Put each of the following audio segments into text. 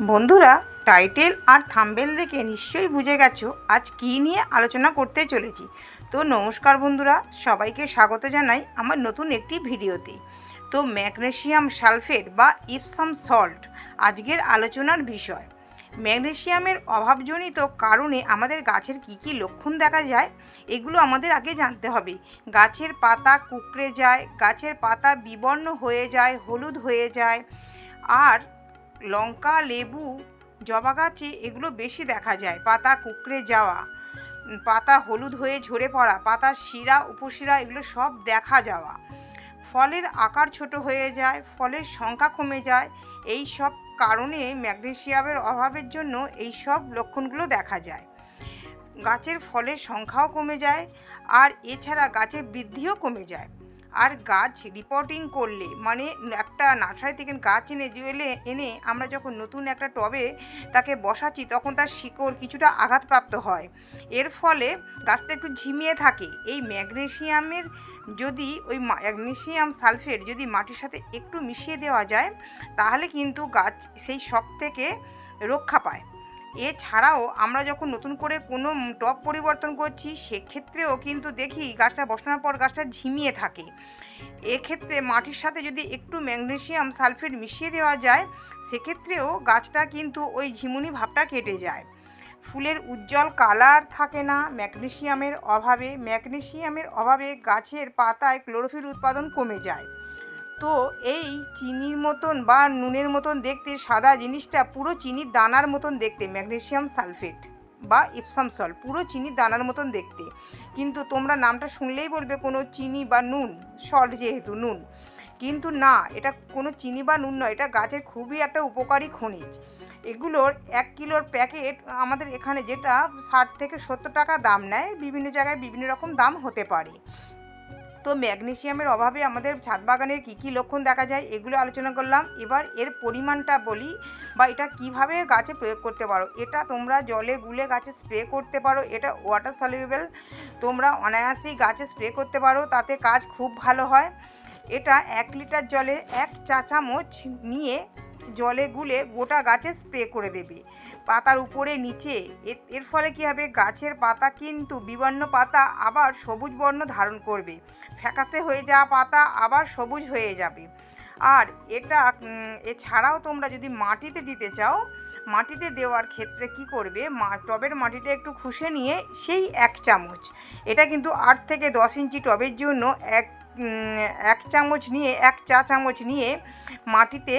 বন্ধুরা টাইটেল আর থাম্বেল দেখে নিশ্চয়ই বুঝে গেছো আজ কী নিয়ে আলোচনা করতে চলেছি। তো নমস্কার বন্ধুরা, সবাইকে স্বাগত জানাই আমার নতুন একটি ভিডিওতে। তো ম্যাগনেসিয়াম সালফেট বা ইপসাম সল্ট আজকের আলোচনার বিষয়। ম্যাগনেসিয়ামের অভাবজনিত কারণে আমাদের গাছের কী কী লক্ষণ দেখা যায়, এগুলো আমাদের আগে জানতে হবে। গাছের পাতা কুকড়ে যায়, গাছের পাতা বিবর্ণ হয়ে যায়, হলুদ হয়ে যায়, আর লঙ্কা, লেবু, জবা গাছে এগুলো বেশি দেখা যায়। পাতা কুকড়ে যাওয়া, পাতা হলুদ হয়ে ঝরে পড়া পাতার শিরা, উপশিরা এগুলো সব দেখা যাওয়া। ফলের আকার ছোট হয়ে যায়, ফলের সংখ্যা কমে যায়। এই সব কারণে ম্যাগনেশিয়ামের অভাবের জন্য এই সব লক্ষণগুলো দেখা যায়। গাছের ফলের সংখ্যাও কমে যায়, আর এছাড়া গাছের বৃদ্ধিও কমে যায়। আর গাছ রিপোর্টিং করলে মানে একটা নার্সারি থেকে গাছ এনে, জুয়েলে এনে আমরা যখন নতুন একটা টবে তাকে বসাচ্ছি, তখন তার শিকড় কিছুটা আঘাতপ্রাপ্ত হয়। এর ফলে গাছটা একটু ঝিমিয়ে থাকে। এই ম্যাগনেসিয়ামের যদি, ওই ম্যাগনেসিয়াম সালফেট যদি মাটির সাথে একটু মিশিয়ে দেওয়া যায়, তাহলে কিন্তু গাছ সেই শখ থেকে রক্ষা পায়। এছাড়াও আমরা যখন নতুন করে কোনো টব পরিবর্তন করছি, সেক্ষেত্রেও কিন্তু দেখি গাছটা বসানোর পর গাছটা ঝিমিয়ে থাকে। এক্ষেত্রে মাটির সাথে যদি একটু ম্যাগনেসিয়াম সালফেট মিশিয়ে দেওয়া যায়, সেক্ষেত্রেও গাছটা কিন্তু ওই ঝিমুনি ভাবটা কেটে যায়। ফুলের উজ্জ্বল কালার থাকে না ম্যাগনেসিয়ামের অভাবে। ম্যাগনেসিয়ামের অভাবে গাছের পাতায় ক্লোরোফিল উৎপাদন কমে যায়। তো এই চিনির মতন বা নুনের মতন দেখতে সাদা জিনিসটা পুরো চিনির দানার মতন দেখতে, ম্যাগনেসিয়াম সালফেট বা ইপসাম সল্ট পুরো চিনির দানার মতন দেখতে। কিন্তু তোমরা নামটা শুনলেই বলবে কোনো চিনি বা নুন, সল্ট যেহেতু নুন। কিন্তু না, এটা কোনো চিনি বা নুন নয়, এটা গাছের খুবই একটা উপকারী খনিজ। এগুলোর এক কিলোর প্যাকেট আমাদের এখানে যেটা ষাট থেকে সত্তর টাকা দাম নেয়, বিভিন্ন জায়গায় বিভিন্ন রকম দাম হতে পারে। তো ম্যাগনেসিয়ামের অভাবে আমাদের ছাদ বাগানের কী কী লক্ষণ দেখা যায় এগুলো আলোচনা করলাম। এবার এর পরিমাণটা বলি বা এটা কীভাবে গাছে প্রয়োগ করতে পারো? এটা তোমরা জলে গুলে গাছে স্প্রে করতে পারো। এটা ওয়াটার সলিউবেল তোমরা অনায়াসেই গাছে স্প্রে করতে পারো, তাতে কাজ খুব ভালো হয়। এটা এক লিটার জলে এক চা চামচ নিয়ে জলে গুলে গোটা গাছে স্প্রে করে দেবে। পাতার উপরে নিচে। এর ফলে কী হবে? গাছের পাতা কিন্তু বিবর্ণ পাতা আবার সবুজ বর্ণ ধারণ করবে। ফ্যাকাসে হয়ে যাওয়া পাতা আবার সবুজ হয়ে যাবে। আর এটা এছাড়াও তোমরা যদি মাটিতে দিতে চাও, মাটিতে দেওয়ার ক্ষেত্রে কি করবে? মা, টবের মাটিটা একটু খুশে নিয়ে সেই এক চামচ। এটা কিন্তু আট থেকে দশ ইঞ্চি টবের জন্য এক এক চামচ নিয়ে, এক চা চামচ নিয়ে মাটিতে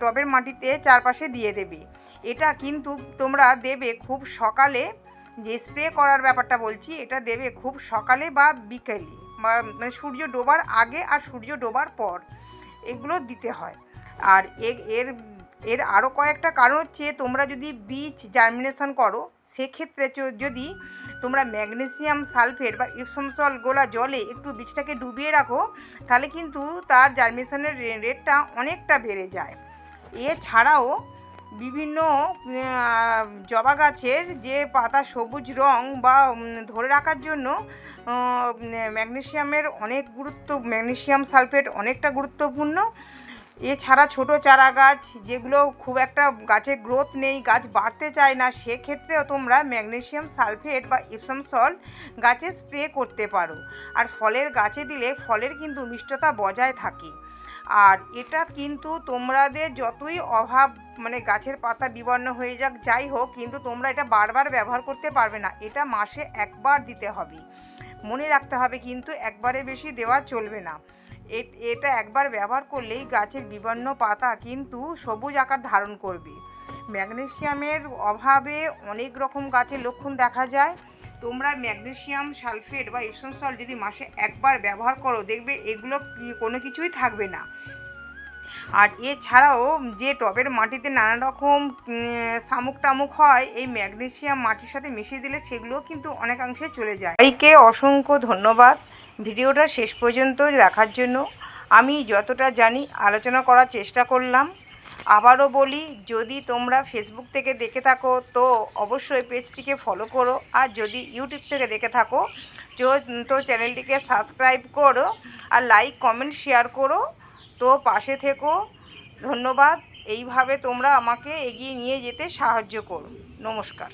টবের মাটিতে চারপাশে দিয়ে দেবে। এটা কিন্তু তোমরা দেবে খুব সকালে, যে স্প্রে করার ব্যাপারটা বলছি, এটা দেবে খুব সকালে বা বিকেলে, বা মানে সূর্য ডোবার আগে আর সূর্য ডোবার পর, এগুলো দিতে হয়। আর এর এর আরও কয়েকটা কারণ হচ্ছে, তোমরা যদি বীজ জার্মিনেশন করো, সেক্ষেত্রে যদি তোমরা ম্যাগনেসিয়াম সালফেট বা ইপসম সল গোলা জলে একটু বীজটাকে ডুবিয়ে রাখো তাহলে কিন্তু তার জার্মিনেশনের রেটটা অনেকটা বেড়ে যায়। এছাড়াও বিভিন্ন জবা গাছের যে পাতা সবুজ রং বা ধরে রাখার জন্য আহ, ম্যাগনেসিয়ামের অনেক গুরুত্ব ম্যাগনেসিয়াম সালফেট অনেকটা গুরুত্বপূর্ণ। এছাড়া ছোট চারা গাছ যেগুলো খুব একটা গাছের গ্রোথ নেই, গাছ বাড়তে চায় না, সেক্ষেত্রেও তোমরা ম্যাগনেসিয়াম সালফেট বা ইপসাম সল্ট গাছে স্প্রে করতে পারো। আর ফলের গাছে দিলে ফলের কিন্তু মিষ্টতা বজায় থাকে। আর এটা কিন্তু তোমাদের যতই অভাব মানে গাছের পাতা বিবর্ণ হয়ে যাক, যাই হোক, কিন্তু তোমরা এটা বারবার ব্যবহার করতে পারবে না। এটা মাসে একবার দিতে হবে। মনে রাখতে হবে কিন্তু একবারে বেশি দেওয়া চলবে না। এটা একবার ব্যবহার করলেই গাছের বিবর্ণ পাতা কিন্তু সবুজ আকার ধারণ করবে। ম্যাগনেসিয়ামের অভাবে অনেক রকম গাছের লক্ষণ দেখা যায়। তোমরা ম্যাগনেসিয়াম সালফেট বা ইপসম সল্ট যদি মাসে একবার ব্যবহার করো, দেখবে এগুলো কোনো কিছুই থাকবে না। আর এছাড়াও যে টবের মাটিতে নানা রকম শামুক টামুক হয়, এই ম্যাগনেসিয়াম মাটির সাথে মিশিয়ে দিলে সেগুলোও কিন্তু অনেকাংশে চলে যায়। সবাইকে অসংখ্য ধন্যবাদ। ভিডিওটা শেষ পর্যন্ত দেখার জন্য আমি যতটা জানি আলোচনা করার চেষ্টা করলাম। আবারও বলি, যদি তোমরা ফেসবুক থেকে দেখে থাকো, তো অবশ্যই পেজটিকে ফলো করো। আর যদি ইউটিউব থেকে দেখে থাকো, তো- চ্যানেলটিকে সাবস্ক্রাইব করো আর লাইক কমেন্ট শেয়ার করো। তো পাশে থেকো। ধন্যবাদ। এইভাবে তোমরা আমাকে এগিয়ে নিয়ে যেতে সাহায্য করো। নমস্কার।